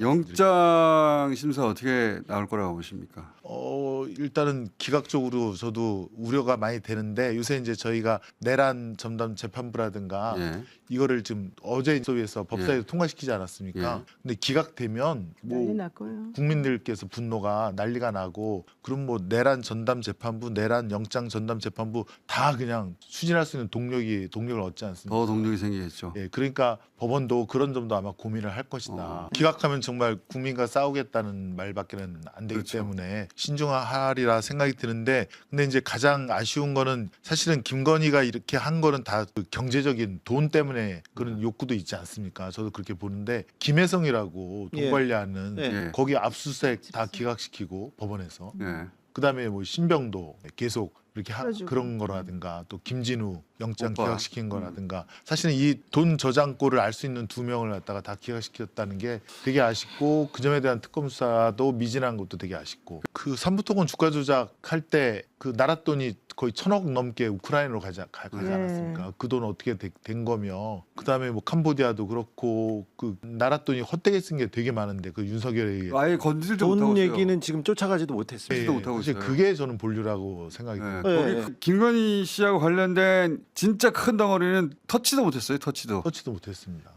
영장 심사 어떻게 나올 거라고 보십니까? 어 일단은 기각적으로 저도 우려가 많이 되는데 요새 이제 저희가 내란 전담 재판부라든가 예. 이거를 지금 어제 소위에서 법사위에 통과시키지 않았습니까? 예. 근데 기각되면 난리 뭐 날 거예요. 국민들께서 분노가 난리가 나고 그럼 뭐 내란 전담 재판부, 내란 영장 전담 재판부 다 그냥 추진할 수 있는 동력이 동력을 얻지 않습니까? 더 동력이 생기겠죠. 예, 그러니까 법원도 그런 점도 아마 고민을 할 것이다. 어. 기각하면 정말 국민과 싸우겠다는 말밖에는 안 되기 그렇죠. 때문에 신중하리라 생각이 드는데 근데 이제 가장 아쉬운 거는 사실은 김건희가 이렇게 한 거는 다그 경제적인 돈 때문에 그런 네. 욕구도 있지 않습니까? 저도 그렇게 보는데 김혜성이라고 돈 예. 관리하는 네. 예. 거기 압수수색 다 기각시키고 법원에서 예. 그다음에 뭐 신병도 계속 이렇게 하. 그런 거라든가 또 김진우 영장 오빠. 기각시킨 거라든가 사실은 이 돈 저장고를 알수 있는 두 명을 갖다가 다 기각시켰다는 게 되게 아쉽고 그 점에 대한 특검 수사도 미진한 것도 되게 아쉽고 그 삼부토건 주가 조작할 때 그 나라 돈이 거의 천억 넘게 우크라이나로 가지, 가, 가지 네. 않았습니까? 그 돈 어떻게 되- 된 거며 그 다음에 뭐 캄보디아도 그렇고 그 나라 돈이 헛되게 쓴 게 되게 많은데 그 윤석열에 의해 아예 건들지 못하고 돈 있어요. 얘기는 지금 쫓아가지도 못했어요. 예. 도 못하고 사실 있어요. 그게 저는 본류라고 생각이 예. 들어요. 거기 예. 그 김건희 씨하고 관련된 진짜 큰 덩어리는 터치도 못했어요. 터치도. 터치도 못했습니다.